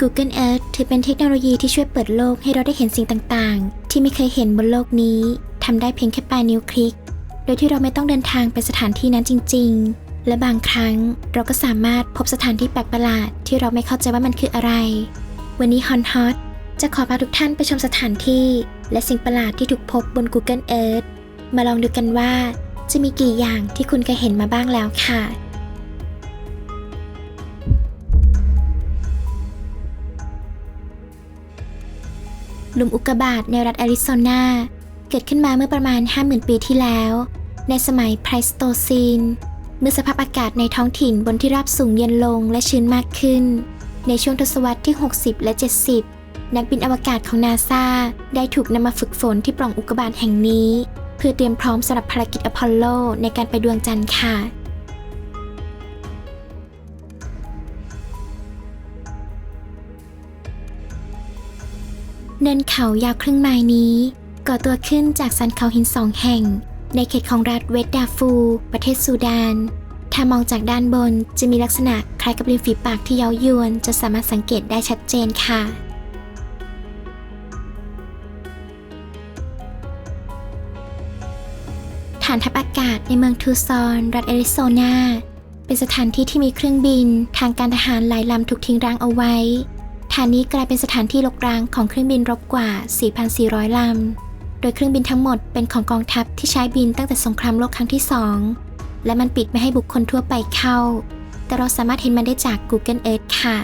Google Earth ถือเป็นเทคโนโลยีที่ช่วยเปิดโลกให้เราได้เห็นสิ่งต่างๆ ที่ไม่เคยเห็นบนโลกนี้ทำได้เพียงแค่ปลายนิ้วคลิก โดยที่เราไม่ต้องเดินทางไปสถานที่นั้นจริง ๆ และบางครั้งเราก็สามารถพบสถานที่แปลกประหลาด ที่เราไม่เข้าใจว่ามันคืออะไร วันนี้ฮอนฮอตจะขอพาทุกท่านไปชมสถานที่ และสิ่งประหลาดที่ถูกพบบน Google Earth มาลองดูกันว่า จะมีกี่อย่างที่คุณเคยเห็นมาบ้างแล้วค่ะ หลุมอุกกาบาตในรัฐแอริโซนา เกิดขึ้นมาเมื่อประมาณ 50,000 ปีที่แล้ว ในสมัยไพรสโตซีน เมื่อสภาพอากาศในท้องถิ่นบนที่ราบสูงเย็นลงและชื้นมากขึ้น ในช่วงทศวรรษที่ 60 และ 70 นักบินอวกาศของนาซาได้ถูกนำมาฝึกฝนที่ปล่องอุกกาบาตแห่งนี้ เพื่อเตรียมพร้อมสำหรับภารกิจอพอลโลในการไปดวงจันทร์ค่ะ เนินเขายาวครึ่งไมล์นี้ก่อตัวขึ้นจากสันเขาหินสองแห่ง ในเขตของรัฐเวสดาฟู ประเทศซูดาน ถ้ามองจากด้านบนจะมีลักษณะคล้ายกับริมฝีปากที่เย้ายวนจะสามารถสังเกตได้ชัดเจนค่ะ ฐานทัพอากาศในเมืองทูซอน รัฐแอริโซนา เป็นสถานที่ที่มีเครื่องบินทางการทหารหลายลำถูกทิ้งร้างเอาไว้ ฐานนี้กลายเป็นสถานที่ลกร้างของเครื่องบินรบกว่า 4,400 ลำ โดยเครื่องบินทั้งหมดเป็นของกองทัพที่ใช้บินตั้งแต่สงครามโลกครั้งที่สองและมันปิดไม่ให้บุคคลทั่วไปเข้า แต่เราสามารถเห็นมันได้จาก Google Earth ค่ะ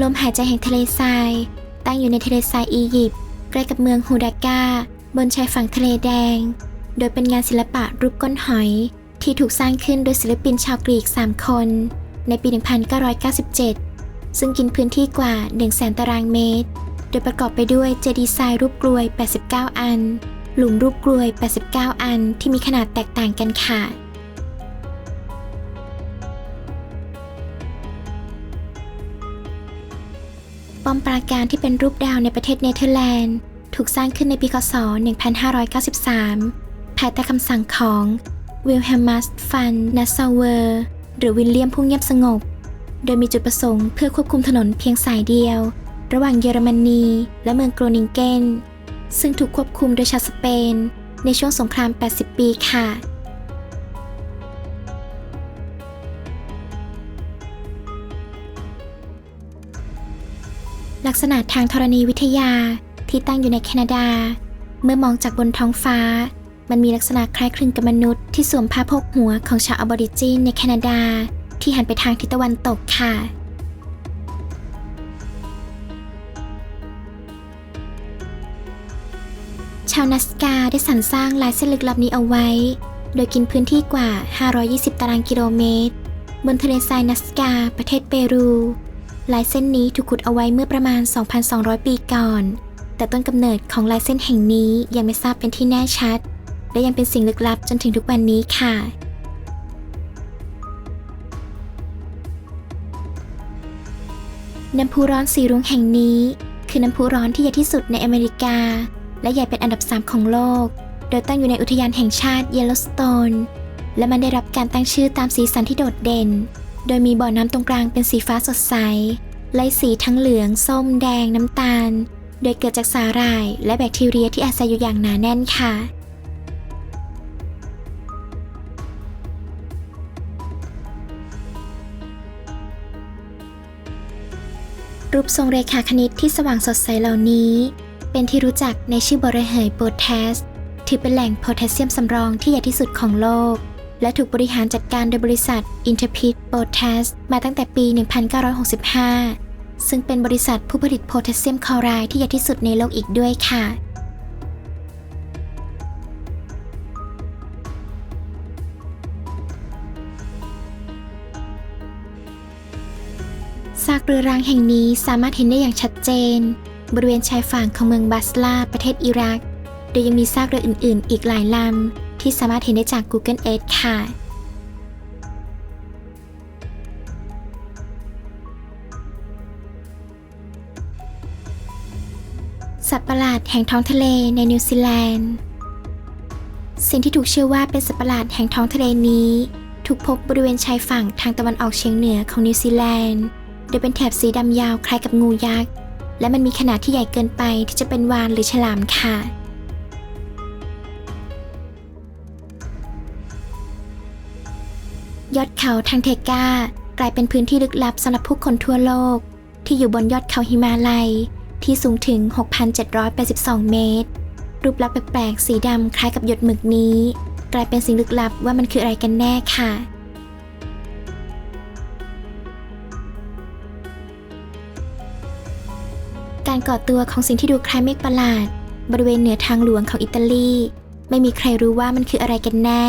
ลมหายใจแห่งทะเลทราย ตั้งอยู่ในทะเลทรายอียิปต์ใกล้กับเมืองฮูดากาบนชายฝั่งทะเลแดง โดยเป็นงานศิลปะรูปก้นหอย ที่ถูกสร้างขึ้นโดยศิลปินชาวกรีก 3 คน ในปี 1997 ซึ่งกินพื้นที่กว่า 1 0 0 0 0แสนตารางเมตร โดยประกอบไปด้วยเจดีย์ทรายรูปกลวย 89 อัน หลุมรูปกลวย 89 อัน ที่มีขนาดแตกต่างกันค่ะป้อมปราการที่เป็นรูปดาวในประเทศเนเธอร์แลนด์ ถูกสร้างขึ้นในปีคศ 1593 ภายใต้คำสั่งของวิลเฮมัสฟันนัสซาเวอร์หรือวิลเลียมผู้เงียบสงบ โดยมีจุดประสงค์เพื่อควบคุมถนนเพียงสายเดียว ระหว่างเยอรมนี และเมืองโกรนิงเกนซึ่งถูกควบคุมโดยชาวสเปน ในช่วงสงคราม 80 ปีค่ะลักษณะทางธรณีวิทยาที่ตั้งอยู่ในแคนาดา เมื่อมองจากบนท้องฟ้า มันมีลักษณะคล้ายคลึงกับมนุษย์ที่สวมผ้าโพกหัวของชาวอบอริจินในแคนาดา ที่หันไปทางทิศตะวันตกค่ะ ชาวนัสกาได้สรรสร้างลายเส้นลึกลับนี้เอาไว้ โดยกินพื้นที่กว่า 520 ตารางกิโลเมตร บนทะเลทรายนัสกา ประเทศเปรู ลายเส้นนี้ถูกขุดเอาไว้เมื่อประมาณ 2,200 ปีก่อน แต่ต้นกำเนิดของลายเส้นแห่งนี้ยังไม่ทราบเป็นที่แน่ชัด และยังเป็นสิ่งลึกลับจนถึงทุกวันนี้ค่ะ น้ำพุร้อนสีรุ้งแห่งนี้ คือน้ำพุร้อนที่ใหญ่ที่สุดในอเมริกา และใหญ่เป็นอันดับ 3 ของโลก โดยตั้งอยู่ในอุทยานแห่งชาติเยลโลสโตน และมันได้รับการตั้งชื่อตามสีสันที่โดดเด่น โดยมีบ่อน้ำตรงกลางเป็นสีฟ้าสดใสไล่สีทั้งเหลือง ส้ม แดง น้ำตาล โดยเกิดจากสาหร่าย และแบคทีเรียที่อาศัยอยู่อย่างหนาแน่นค่ะ รูปทรงเรขาคณิตที่สว่างสดใสเหล่านี้ เป็นที่รู้จักในชื่อบริเหยโพแทสถือเป็นแหล่งโพแทสเซียมสำรองที่ใหญ่ที่สุดของโลก และถูกบริหารจัดการโดยบริษัท Interpid p o t a s มาตั้งแต่ปี 1965 ซึ่งเป็นบริษัทผู้ผลิตโพแทสเซียมคลอไรด์ที่ใหญ่ที่สุดในโลกอีกด้วยค่ะ ซากเรือรางแห่งนี้สามารถเห็นได้อย่างชัดเจน บริเวณชายฝั่งของเมืองบัสลาประเทศอิรัก โดยยังมีซากเรืออื่น ๆ อีกหลายลำ ที่สามารถเห็นได้จาก Google Earth ค่ะสัตว์ประหลาดแห่งท้องทะเลในนิวซีแลนด์ สิ่งที่ถูกเชื่อว่าเป็นสัตว์ประหลาดแห่งท้องทะเลนี้ ถูกพบบริเวณชายฝั่งทางตะวันออกเฉียงเหนือของนิวซีแลนด์ โดยเป็นแถบสีดำยาวคล้ายกับงูยักษ์ และมันมีขนาดที่ใหญ่เกินไปที่จะเป็นวาฬหรือฉลามค่ะ ยอดเขาทางเทกากลายเป็นพื้นที่ลึกลับสำหรับผู้คนทั่วโลก ที่อยู่บนยอดเขาหิมาลัย ที่สูงถึง 6,782 เมตร รูปลักษณ์แปลกๆ สีดำคล้ายกับหยดหมึกนี้ กลายเป็นสิ่งลึกลับว่ามันคืออะไรกันแน่ค่ะ การก่อตัวของสิ่งที่ดูคล้ายเมฆประหลาด บริเวณเหนือทางหลวงของอิตาลี ไม่มีใครรู้ว่ามันคืออะไรกันแน่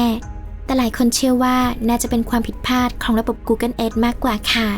แต่หลายคนเชื่อว่าน่าจะเป็นความผิดพลาดของระบบ Google Earth มากกว่าค่ะ